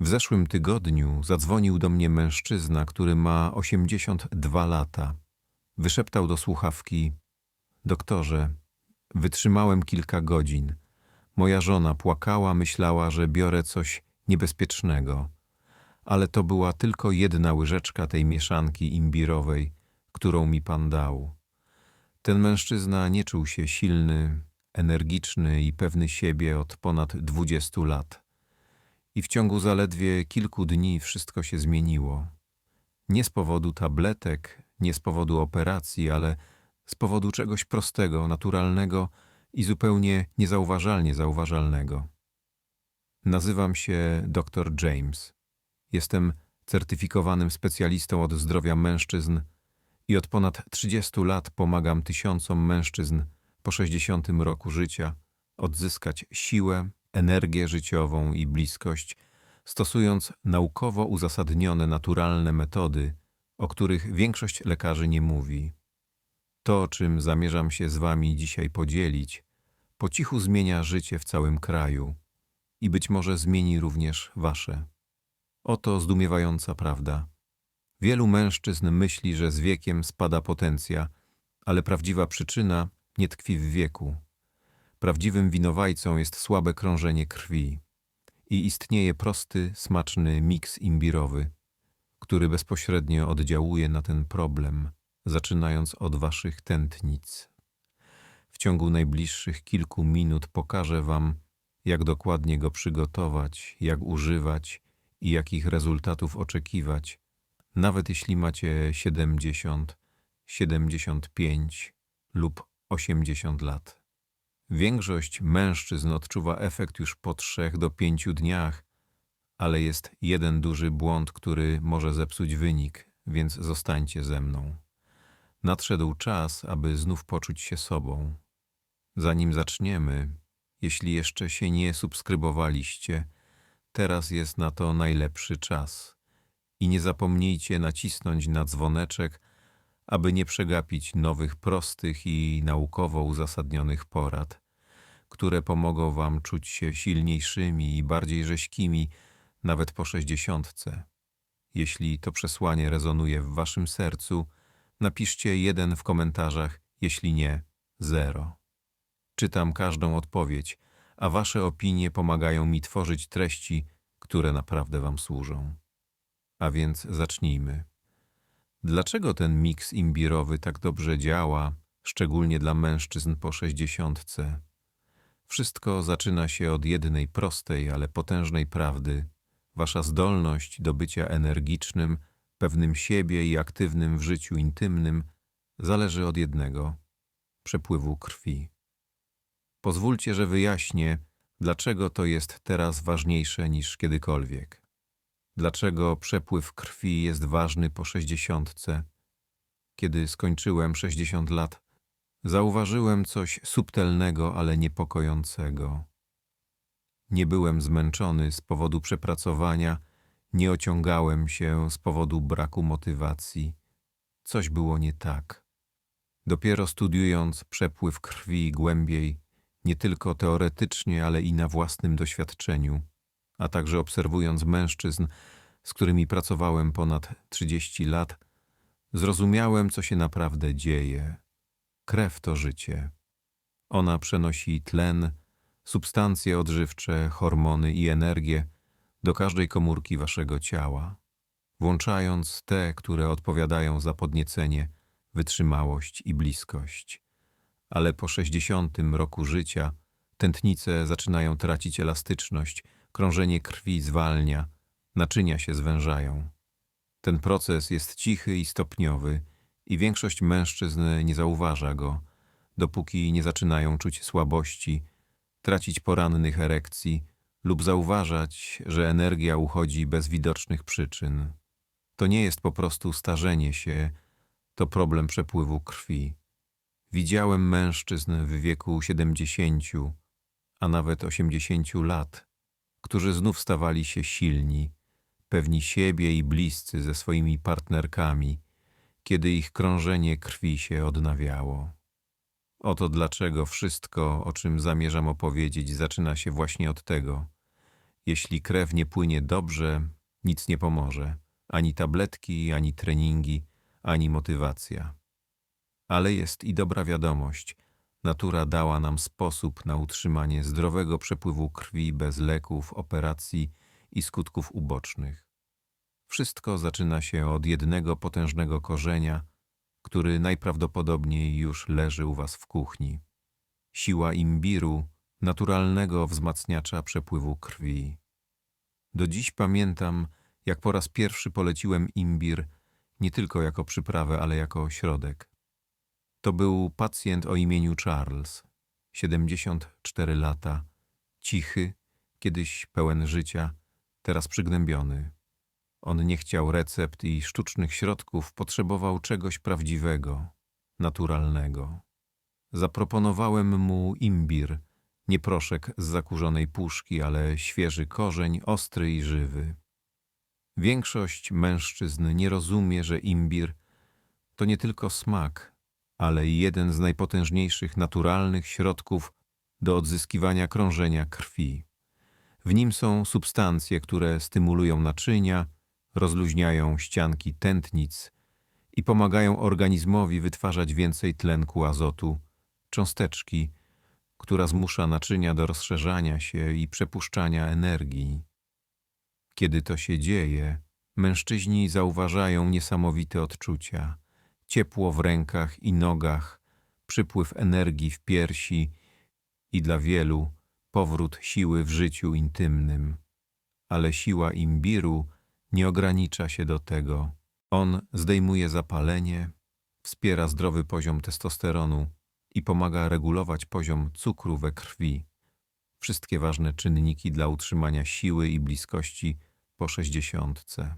W zeszłym tygodniu zadzwonił do mnie mężczyzna, który ma 82 lata. Wyszeptał do słuchawki: Doktorze, wytrzymałem kilka godzin. Moja żona płakała, myślała, że biorę coś niebezpiecznego, ale to była tylko jedna łyżeczka tej mieszanki imbirowej, którą mi pan dał. Ten mężczyzna nie czuł się silny, energiczny i pewny siebie od ponad 20 lat. I w ciągu zaledwie kilku dni wszystko się zmieniło. Nie z powodu tabletek, nie z powodu operacji, ale z powodu czegoś prostego, naturalnego i zupełnie niezauważalnie zauważalnego. Nazywam się dr James. Jestem certyfikowanym specjalistą od zdrowia mężczyzn i od ponad 30 lat pomagam tysiącom mężczyzn po 60 roku życia odzyskać siłę, energię życiową i bliskość, stosując naukowo uzasadnione naturalne metody, o których większość lekarzy nie mówi. To, czym zamierzam się z Wami dzisiaj podzielić, po cichu zmienia życie w całym kraju i być może zmieni również Wasze. Oto zdumiewająca prawda. Wielu mężczyzn myśli, że z wiekiem spada potencja, ale prawdziwa przyczyna nie tkwi w wieku. Prawdziwym winowajcą jest słabe krążenie krwi i istnieje prosty, smaczny miks imbirowy, który bezpośrednio oddziałuje na ten problem, zaczynając od waszych tętnic. W ciągu najbliższych kilku minut pokażę wam, jak dokładnie go przygotować, jak używać i jakich rezultatów oczekiwać, nawet jeśli macie 70, 75 lub 80 lat. Większość mężczyzn odczuwa efekt już po trzech do pięciu dniach, ale jest jeden duży błąd, który może zepsuć wynik, więc zostańcie ze mną. Nadszedł czas, aby znów poczuć się sobą. Zanim zaczniemy, jeśli jeszcze się nie subskrybowaliście, teraz jest na to najlepszy czas. I nie zapomnijcie nacisnąć na dzwoneczek, aby nie przegapić nowych, prostych i naukowo uzasadnionych porad, które pomogą Wam czuć się silniejszymi i bardziej rześkimi nawet po sześćdziesiątce. Jeśli to przesłanie rezonuje w Waszym sercu, napiszcie jeden w komentarzach, jeśli nie, zero. Czytam każdą odpowiedź, a Wasze opinie pomagają mi tworzyć treści, które naprawdę Wam służą. A więc zacznijmy. Dlaczego ten miks imbirowy tak dobrze działa, szczególnie dla mężczyzn po sześćdziesiątce? Wszystko zaczyna się od jednej prostej, ale potężnej prawdy. Wasza zdolność do bycia energicznym, pewnym siebie i aktywnym w życiu intymnym zależy od jednego przepływu krwi. Pozwólcie, że wyjaśnię, dlaczego to jest teraz ważniejsze niż kiedykolwiek. Dlaczego przepływ krwi jest ważny po sześćdziesiątce? Kiedy skończyłem sześćdziesiąt lat, zauważyłem coś subtelnego, ale niepokojącego. Nie byłem zmęczony z powodu przepracowania, nie ociągałem się z powodu braku motywacji. Coś było nie tak. Dopiero studiując przepływ krwi głębiej, nie tylko teoretycznie, ale i na własnym doświadczeniu, a także obserwując mężczyzn, z którymi pracowałem ponad 30 lat, zrozumiałem, co się naprawdę dzieje. Krew to życie. Ona przenosi tlen, substancje odżywcze, hormony i energię do każdej komórki waszego ciała, włączając te, które odpowiadają za podniecenie, wytrzymałość i bliskość. Ale po 60 roku życia tętnice zaczynają tracić elastyczność, krążenie krwi zwalnia, naczynia się zwężają. Ten proces jest cichy i stopniowy i większość mężczyzn nie zauważa go, dopóki nie zaczynają czuć słabości, tracić porannych erekcji lub zauważać, że energia uchodzi bez widocznych przyczyn. To nie jest po prostu starzenie się, to problem przepływu krwi. Widziałem mężczyzn w wieku siedemdziesięciu, a nawet osiemdziesięciu lat, którzy znów stawali się silni, pewni siebie i bliscy ze swoimi partnerkami, kiedy ich krążenie krwi się odnawiało. Oto dlaczego wszystko, o czym zamierzam opowiedzieć, zaczyna się właśnie od tego. Jeśli krew nie płynie dobrze, nic nie pomoże. Ani tabletki, ani treningi, ani motywacja. Ale jest i dobra wiadomość. Natura dała nam sposób na utrzymanie zdrowego przepływu krwi bez leków, operacji i skutków ubocznych. Wszystko zaczyna się od jednego potężnego korzenia, który najprawdopodobniej już leży u was w kuchni. Siła imbiru, naturalnego wzmacniacza przepływu krwi. Do dziś pamiętam, jak po raz pierwszy poleciłem imbir nie tylko jako przyprawę, ale jako środek. To był pacjent o imieniu Charles, 74 lata, cichy, kiedyś pełen życia, teraz przygnębiony. On nie chciał recept i sztucznych środków, potrzebował czegoś prawdziwego, naturalnego. Zaproponowałem mu imbir, nie proszek z zakurzonej puszki, ale świeży korzeń, ostry i żywy. Większość mężczyzn nie rozumie, że imbir to nie tylko smak, ale jeden z najpotężniejszych naturalnych środków do odzyskiwania krążenia krwi. W nim są substancje, które stymulują naczynia, rozluźniają ścianki tętnic i pomagają organizmowi wytwarzać więcej tlenku azotu, cząsteczki, która zmusza naczynia do rozszerzania się i przepuszczania energii. Kiedy to się dzieje, mężczyźni zauważają niesamowite odczucia, ciepło w rękach i nogach, przypływ energii w piersi i dla wielu powrót siły w życiu intymnym. Ale siła imbiru nie ogranicza się do tego. On zdejmuje zapalenie, wspiera zdrowy poziom testosteronu i pomaga regulować poziom cukru we krwi. Wszystkie ważne czynniki dla utrzymania siły i bliskości po sześćdziesiątce.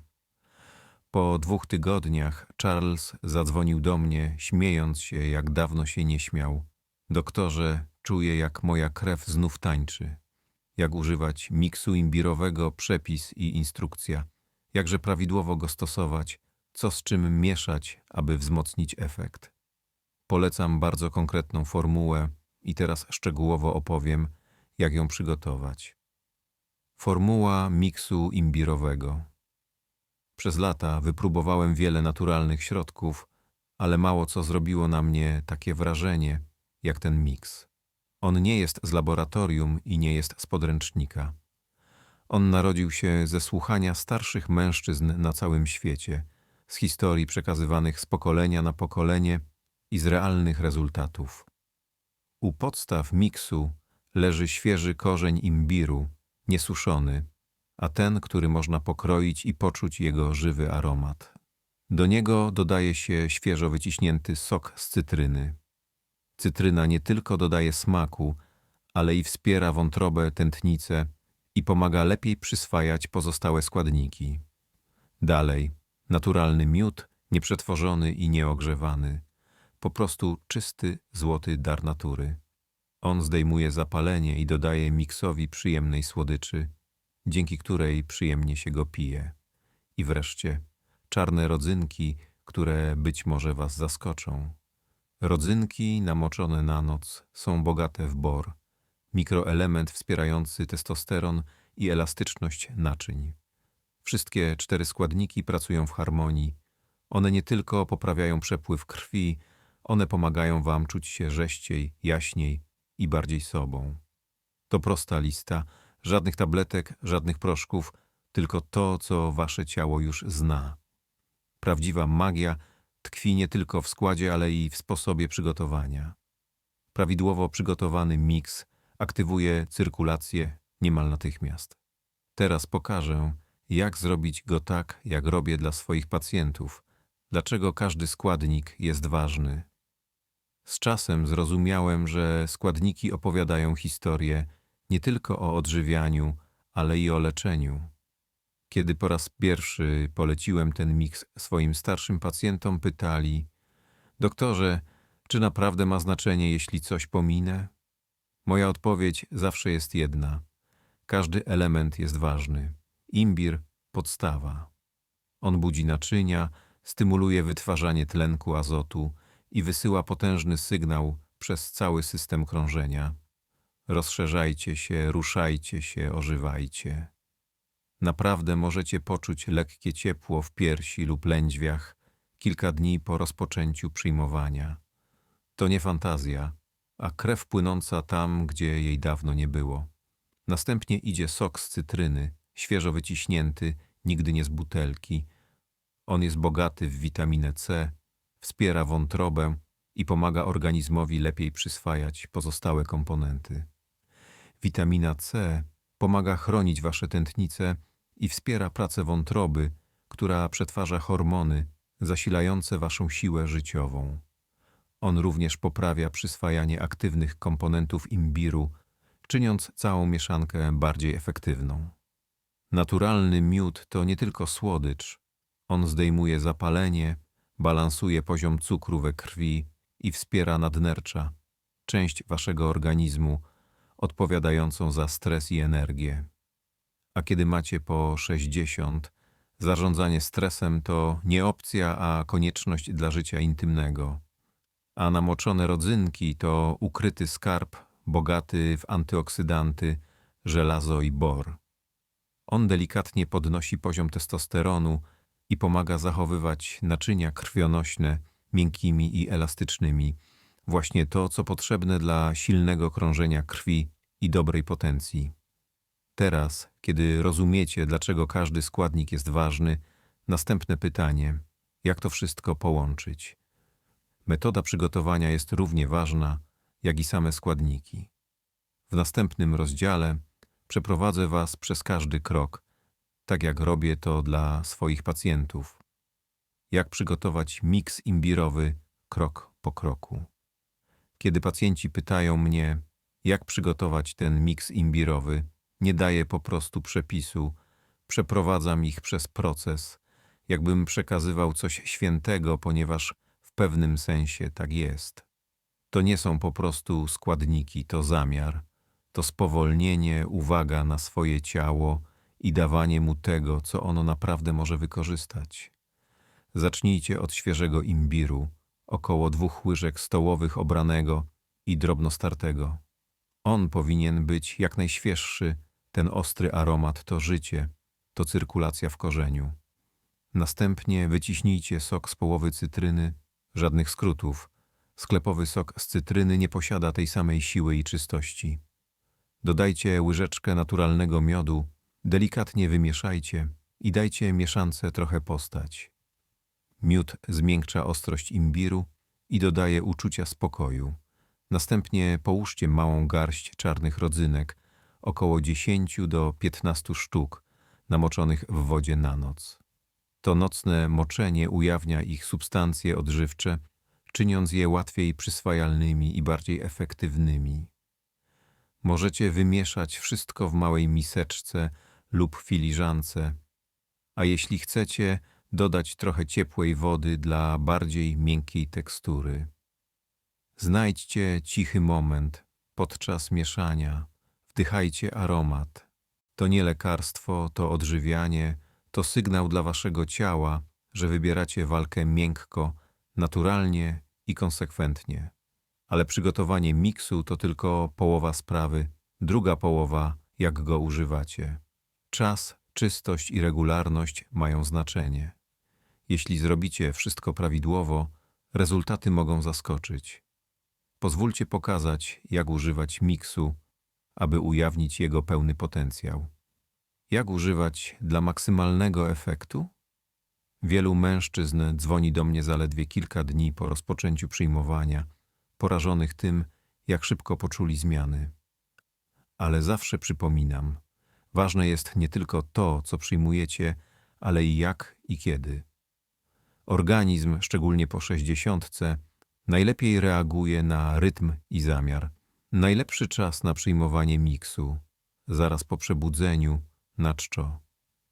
Po dwóch tygodniach Charles zadzwonił do mnie, śmiejąc się, jak dawno się nie śmiał. Doktorze, czuję, jak moja krew znów tańczy. Jak używać miksu imbirowego, przepis i instrukcja. Jakże prawidłowo go stosować, co z czym mieszać, aby wzmocnić efekt. Polecam bardzo konkretną formułę i teraz szczegółowo opowiem, jak ją przygotować. Formuła miksu imbirowego. Przez lata wypróbowałem wiele naturalnych środków, ale mało co zrobiło na mnie takie wrażenie, jak ten miks. On nie jest z laboratorium i nie jest z podręcznika. On narodził się ze słuchania starszych mężczyzn na całym świecie, z historii przekazywanych z pokolenia na pokolenie i z realnych rezultatów. U podstaw miksu leży świeży korzeń imbiru, niesuszony, a ten, który można pokroić i poczuć jego żywy aromat. Do niego dodaje się świeżo wyciśnięty sok z cytryny. Cytryna nie tylko dodaje smaku, ale i wspiera wątrobę, tętnicę i pomaga lepiej przyswajać pozostałe składniki. Dalej, naturalny miód, nieprzetworzony i nieogrzewany. Po prostu czysty, złoty dar natury. On zdejmuje zapalenie i dodaje miksowi przyjemnej słodyczy, dzięki której przyjemnie się go pije. I wreszcie czarne rodzynki, które być może was zaskoczą. Rodzynki namoczone na noc są bogate w bor, mikroelement wspierający testosteron i elastyczność naczyń. Wszystkie cztery składniki pracują w harmonii. One nie tylko poprawiają przepływ krwi, one pomagają wam czuć się rześciej, jaśniej i bardziej sobą. To prosta lista, żadnych tabletek, żadnych proszków, tylko to, co wasze ciało już zna. Prawdziwa magia tkwi nie tylko w składzie, ale i w sposobie przygotowania. Prawidłowo przygotowany miks aktywuje cyrkulację niemal natychmiast. Teraz pokażę, jak zrobić go tak, jak robię dla swoich pacjentów, dlaczego każdy składnik jest ważny. Z czasem zrozumiałem, że składniki opowiadają historię nie tylko o odżywianiu, ale i o leczeniu. Kiedy po raz pierwszy poleciłem ten miks swoim starszym pacjentom, pytali: Doktorze, czy naprawdę ma znaczenie, jeśli coś pominę? Moja odpowiedź zawsze jest jedna: każdy element jest ważny. Imbir podstawa. On budzi naczynia, stymuluje wytwarzanie tlenku azotu i wysyła potężny sygnał przez cały system krążenia. Rozszerzajcie się, ruszajcie się, ożywajcie. Naprawdę możecie poczuć lekkie ciepło w piersi lub lędźwiach kilka dni po rozpoczęciu przyjmowania. To nie fantazja, a krew płynąca tam, gdzie jej dawno nie było. Następnie idzie sok z cytryny, świeżo wyciśnięty, nigdy nie z butelki. On jest bogaty w witaminę C, wspiera wątrobę i pomaga organizmowi lepiej przyswajać pozostałe komponenty. Witamina C pomaga chronić wasze tętnice i wspiera pracę wątroby, która przetwarza hormony zasilające waszą siłę życiową. On również poprawia przyswajanie aktywnych komponentów imbiru, czyniąc całą mieszankę bardziej efektywną. Naturalny miód to nie tylko słodycz. On zdejmuje zapalenie, balansuje poziom cukru we krwi i wspiera nadnercza, część waszego organizmu odpowiadającą za stres i energię. A kiedy macie po 60, zarządzanie stresem to nie opcja, a konieczność dla życia intymnego. A namoczone rodzynki to ukryty skarb bogaty w antyoksydanty, żelazo i bor. On delikatnie podnosi poziom testosteronu i pomaga zachowywać naczynia krwionośne miękkimi i elastycznymi, właśnie to, co potrzebne dla silnego krążenia krwi i dobrej potencji. Teraz, kiedy rozumiecie, dlaczego każdy składnik jest ważny, następne pytanie: jak to wszystko połączyć? Metoda przygotowania jest równie ważna, jak i same składniki. W następnym rozdziale przeprowadzę Was przez każdy krok, tak jak robię to dla swoich pacjentów. Jak przygotować miks imbirowy krok po kroku. Kiedy pacjenci pytają mnie, jak przygotować ten miks imbirowy, nie daję po prostu przepisu, przeprowadzam ich przez proces, jakbym przekazywał coś świętego, ponieważ pewnym sensie tak jest. To nie są po prostu składniki, to zamiar, to spowolnienie, uwaga na swoje ciało i dawanie mu tego, co ono naprawdę może wykorzystać. Zacznijcie od świeżego imbiru, około dwóch łyżek stołowych obranego i drobnostartego. On powinien być jak najświeższy, ten ostry aromat to życie, to cyrkulacja w korzeniu. Następnie wyciśnijcie sok z połowy cytryny, żadnych skrótów. Sklepowy sok z cytryny nie posiada tej samej siły i czystości. Dodajcie łyżeczkę naturalnego miodu, delikatnie wymieszajcie i dajcie mieszance trochę postać. Miód zmiękcza ostrość imbiru i dodaje uczucia spokoju. Następnie połóżcie małą garść czarnych rodzynek, około 10 do 15 sztuk, namoczonych w wodzie na noc. To nocne moczenie ujawnia ich substancje odżywcze, czyniąc je łatwiej przyswajalnymi i bardziej efektywnymi. Możecie wymieszać wszystko w małej miseczce lub filiżance, a jeśli chcecie, dodać trochę ciepłej wody dla bardziej miękkiej tekstury. Znajdźcie cichy moment podczas mieszania, wdychajcie aromat. To nie lekarstwo, to odżywianie, to sygnał dla waszego ciała, że wybieracie walkę miękko, naturalnie i konsekwentnie. Ale przygotowanie miksu to tylko połowa sprawy, druga połowa, jak go używacie. Czas, czystość i regularność mają znaczenie. Jeśli zrobicie wszystko prawidłowo, rezultaty mogą zaskoczyć. Pozwólcie pokazać, jak używać miksu, aby ujawnić jego pełny potencjał. Jak używać dla maksymalnego efektu? Wielu mężczyzn dzwoni do mnie zaledwie kilka dni po rozpoczęciu przyjmowania, porażonych tym, jak szybko poczuli zmiany. Ale zawsze przypominam, ważne jest nie tylko to, co przyjmujecie, ale i jak i kiedy. Organizm, szczególnie po sześćdziesiątce, najlepiej reaguje na rytm i zamiar. Najlepszy czas na przyjmowanie miksu, zaraz po przebudzeniu, na czczo.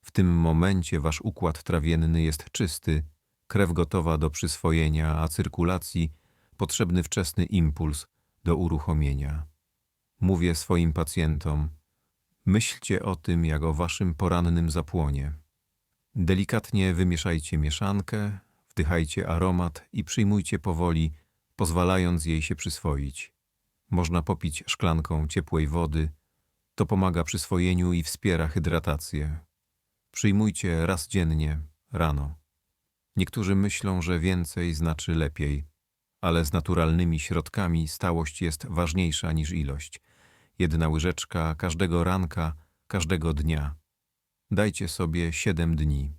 W tym momencie wasz układ trawienny jest czysty, krew gotowa do przyswojenia, a cyrkulacji potrzebny wczesny impuls do uruchomienia. Mówię swoim pacjentom, myślcie o tym jak o waszym porannym zapłonie. Delikatnie wymieszajcie mieszankę, wdychajcie aromat i przyjmujcie powoli, pozwalając jej się przyswoić. Można popić szklanką ciepłej wody, to pomaga przyswojeniu i wspiera hydratację. Przyjmujcie raz dziennie, rano. Niektórzy myślą, że więcej znaczy lepiej, ale z naturalnymi środkami stałość jest ważniejsza niż ilość. Jedna łyżeczka każdego ranka, każdego dnia. Dajcie sobie siedem dni.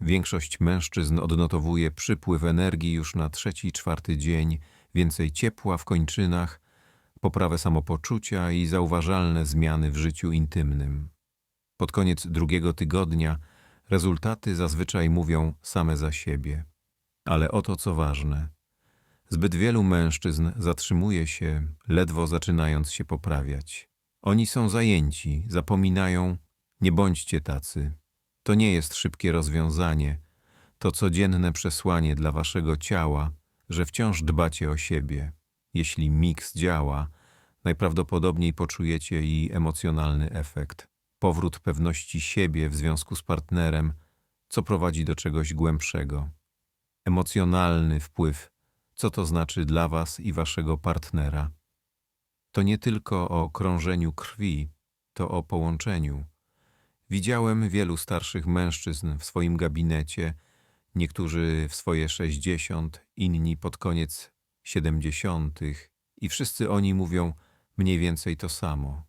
Większość mężczyzn odnotowuje przypływ energii już na trzeci, czwarty dzień, więcej ciepła w kończynach, poprawę samopoczucia i zauważalne zmiany w życiu intymnym. Pod koniec drugiego tygodnia rezultaty zazwyczaj mówią same za siebie. Ale oto co ważne. Zbyt wielu mężczyzn zatrzymuje się, ledwo zaczynając się poprawiać. Oni są zajęci, zapominają, nie bądźcie tacy. To nie jest szybkie rozwiązanie, to codzienne przesłanie dla waszego ciała, że wciąż dbacie o siebie. Jeśli miks działa, najprawdopodobniej poczujecie i emocjonalny efekt. Powrót pewności siebie w związku z partnerem, co prowadzi do czegoś głębszego. Emocjonalny wpływ, co to znaczy dla was i waszego partnera. To nie tylko o krążeniu krwi, to o połączeniu. Widziałem wielu starszych mężczyzn w swoim gabinecie, niektórzy w swoje sześćdziesiąt, inni pod koniec siedemdziesiątych i wszyscy oni mówią mniej więcej to samo.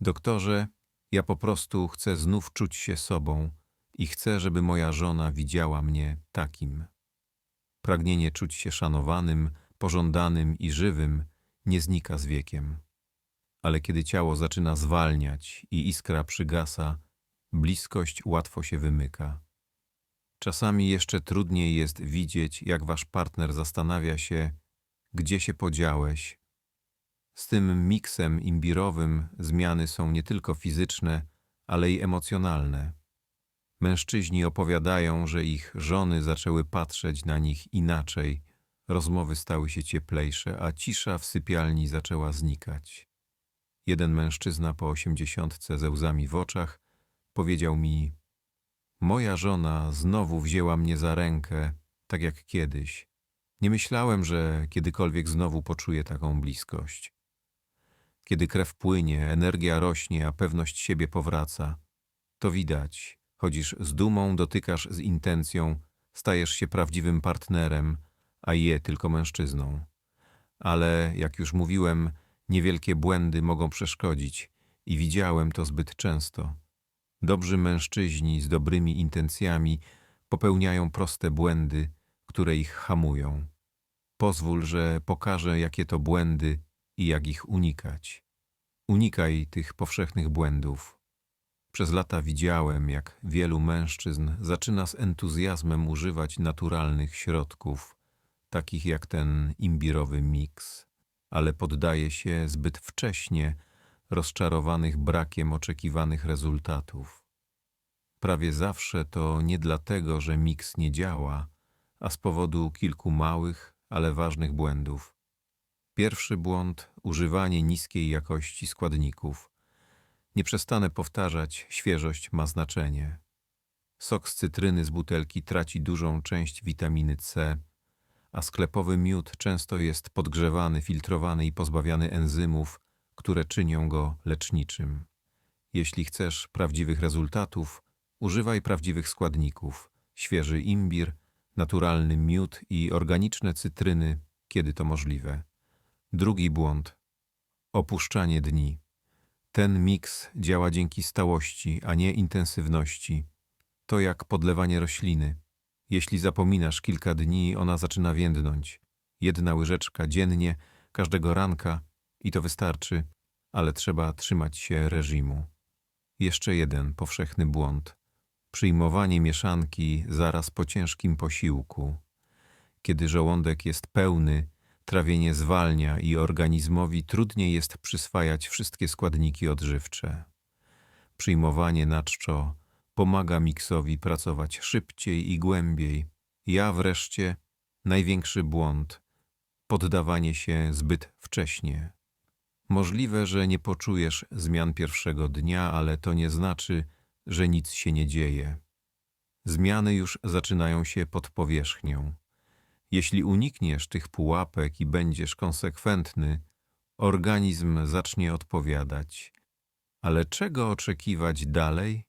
Doktorze, ja po prostu chcę znów czuć się sobą i chcę, żeby moja żona widziała mnie takim. Pragnienie czuć się szanowanym, pożądanym i żywym nie znika z wiekiem. Ale kiedy ciało zaczyna zwalniać i iskra przygasa, bliskość łatwo się wymyka. Czasami jeszcze trudniej jest widzieć, jak wasz partner zastanawia się, gdzie się podziałeś. Z tym miksem imbirowym zmiany są nie tylko fizyczne, ale i emocjonalne. Mężczyźni opowiadają, że ich żony zaczęły patrzeć na nich inaczej, rozmowy stały się cieplejsze, a cisza w sypialni zaczęła znikać. Jeden mężczyzna po osiemdziesiątce ze łzami w oczach powiedział mi: Moja żona znowu wzięła mnie za rękę, tak jak kiedyś. Nie myślałem, że kiedykolwiek znowu poczuję taką bliskość. Kiedy krew płynie, energia rośnie, a pewność siebie powraca, to widać. Chodzisz z dumą, dotykasz z intencją, stajesz się prawdziwym partnerem, a je tylko mężczyzną. Ale, jak już mówiłem, niewielkie błędy mogą przeszkodzić i widziałem to zbyt często. Dobrzy mężczyźni z dobrymi intencjami popełniają proste błędy, które ich hamują. Pozwól, że pokażę, jakie to błędy i jak ich unikać. Unikaj tych powszechnych błędów. Przez lata widziałem, jak wielu mężczyzn zaczyna z entuzjazmem używać naturalnych środków, takich jak ten imbirowy miks, ale poddaje się zbyt wcześnie, rozczarowanych brakiem oczekiwanych rezultatów. Prawie zawsze to nie dlatego, że miks nie działa, a z powodu kilku małych, ale ważnych błędów. Pierwszy błąd używanie niskiej jakości składników. Nie przestanę powtarzać, świeżość ma znaczenie. Sok z cytryny z butelki traci dużą część witaminy C, a sklepowy miód często jest podgrzewany, filtrowany i pozbawiany enzymów, które czynią go leczniczym. Jeśli chcesz prawdziwych rezultatów, używaj prawdziwych składników: świeży imbir, naturalny miód i organiczne cytryny, kiedy to możliwe. Drugi błąd opuszczanie dni. Ten miks działa dzięki stałości, a nie intensywności. To jak podlewanie rośliny. Jeśli zapominasz kilka dni, ona zaczyna więdnąć. Jedna łyżeczka dziennie, każdego ranka i to wystarczy, ale trzeba trzymać się reżimu. Jeszcze jeden powszechny błąd. Przyjmowanie mieszanki zaraz po ciężkim posiłku. Kiedy żołądek jest pełny, trawienie zwalnia i organizmowi trudniej jest przyswajać wszystkie składniki odżywcze. Przyjmowanie na czczo pomaga miksowi pracować szybciej i głębiej. Ja wreszcie największy błąd poddawanie się zbyt wcześnie. Możliwe, że nie poczujesz zmian pierwszego dnia, ale to nie znaczy, że nic się nie dzieje. Zmiany już zaczynają się pod powierzchnią. Jeśli unikniesz tych pułapek i będziesz konsekwentny, organizm zacznie odpowiadać. Ale czego oczekiwać dalej?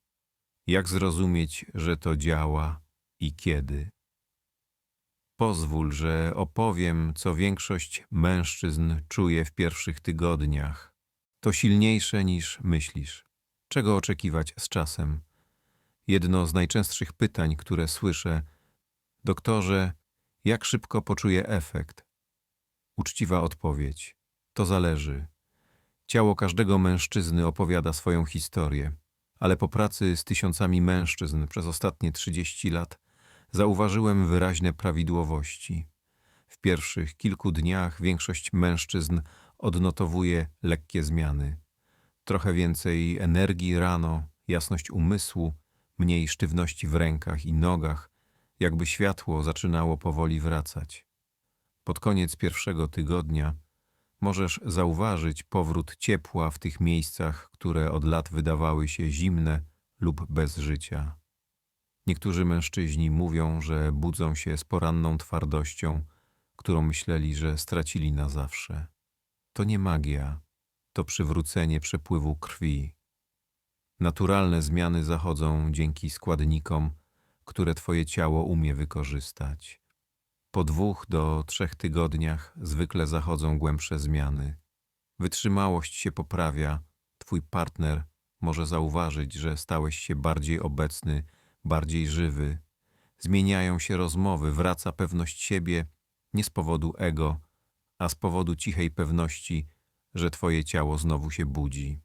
Jak zrozumieć, że to działa i kiedy? Pozwól, że opowiem, co większość mężczyzn czuje w pierwszych tygodniach. To silniejsze niż myślisz. Czego oczekiwać z czasem? Jedno z najczęstszych pytań, które słyszę: Doktorze, jak szybko poczuję efekt? Uczciwa odpowiedź: To zależy. Ciało każdego mężczyzny opowiada swoją historię, ale po pracy z tysiącami mężczyzn przez ostatnie 30 lat zauważyłem wyraźne prawidłowości. W pierwszych kilku dniach większość mężczyzn odnotowuje lekkie zmiany. Trochę więcej energii rano, jasność umysłu, mniej sztywności w rękach i nogach, jakby światło zaczynało powoli wracać. Pod koniec pierwszego tygodnia możesz zauważyć powrót ciepła w tych miejscach, które od lat wydawały się zimne lub bez życia. Niektórzy mężczyźni mówią, że budzą się z poranną twardością, którą myśleli, że stracili na zawsze. To nie magia, to przywrócenie przepływu krwi. Naturalne zmiany zachodzą dzięki składnikom, które Twoje ciało umie wykorzystać. Po dwóch do trzech tygodniach zwykle zachodzą głębsze zmiany. Wytrzymałość się poprawia, Twój partner może zauważyć, że stałeś się bardziej obecny, bardziej żywy. Zmieniają się rozmowy, wraca pewność siebie nie z powodu ego, a z powodu cichej pewności, że Twoje ciało znowu się budzi.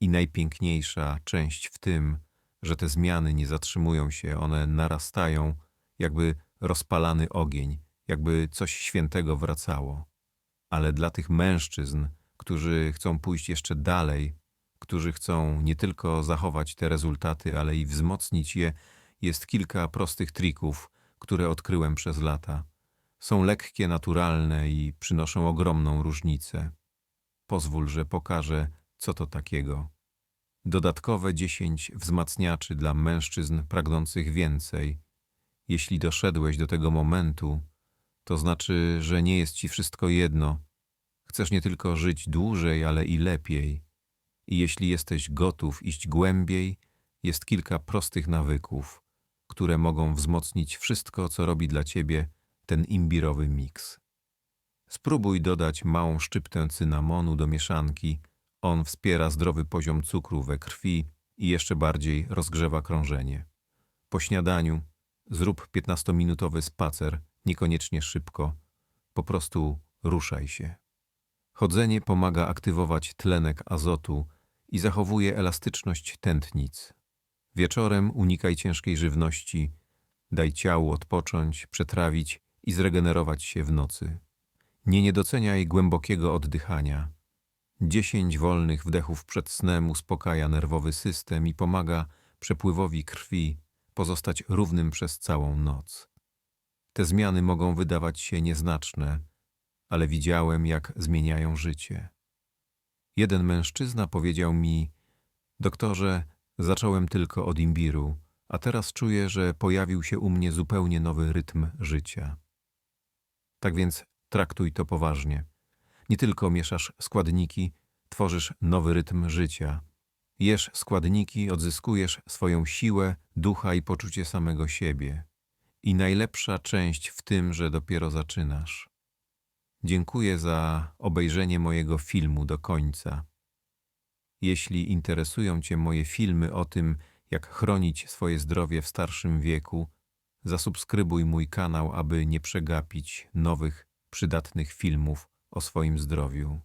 I najpiękniejsza część w tym, że te zmiany nie zatrzymują się, one narastają, jakby rozpalany ogień, jakby coś świętego wracało. Ale dla tych mężczyzn, którzy chcą pójść jeszcze dalej, którzy chcą nie tylko zachować te rezultaty, ale i wzmocnić je, jest kilka prostych trików, które odkryłem przez lata. Są lekkie, naturalne i przynoszą ogromną różnicę. Pozwól, że pokażę, co to takiego. Dodatkowe dziesięć wzmacniaczy dla mężczyzn pragnących więcej. Jeśli doszedłeś do tego momentu, to znaczy, że nie jest ci wszystko jedno. Chcesz nie tylko żyć dłużej, ale i lepiej. I jeśli jesteś gotów iść głębiej, jest kilka prostych nawyków, które mogą wzmocnić wszystko, co robi dla ciebie ten imbirowy miks. Spróbuj dodać małą szczyptę cynamonu do mieszanki. On wspiera zdrowy poziom cukru we krwi i jeszcze bardziej rozgrzewa krążenie. Po śniadaniu zrób 15-minutowy spacer, niekoniecznie szybko. Po prostu ruszaj się. Chodzenie pomaga aktywować tlenek azotu i zachowuje elastyczność tętnic. Wieczorem unikaj ciężkiej żywności, daj ciału odpocząć, przetrawić i zregenerować się w nocy. Nie niedoceniaj głębokiego oddychania. Dziesięć wolnych wdechów przed snem uspokaja nerwowy system i pomaga przepływowi krwi pozostać równym przez całą noc. Te zmiany mogą wydawać się nieznaczne, ale widziałem, jak zmieniają życie. Jeden mężczyzna powiedział mi: Doktorze, zacząłem tylko od imbiru, a teraz czuję, że pojawił się u mnie zupełnie nowy rytm życia. Tak więc traktuj to poważnie. Nie tylko mieszasz składniki, tworzysz nowy rytm życia. Jesz składniki, odzyskujesz swoją siłę, ducha i poczucie samego siebie. I najlepsza część w tym, że dopiero zaczynasz. Dziękuję za obejrzenie mojego filmu do końca. Jeśli interesują Cię moje filmy o tym, jak chronić swoje zdrowie w starszym wieku, zasubskrybuj mój kanał, aby nie przegapić nowych, przydatnych filmów o swoim zdrowiu.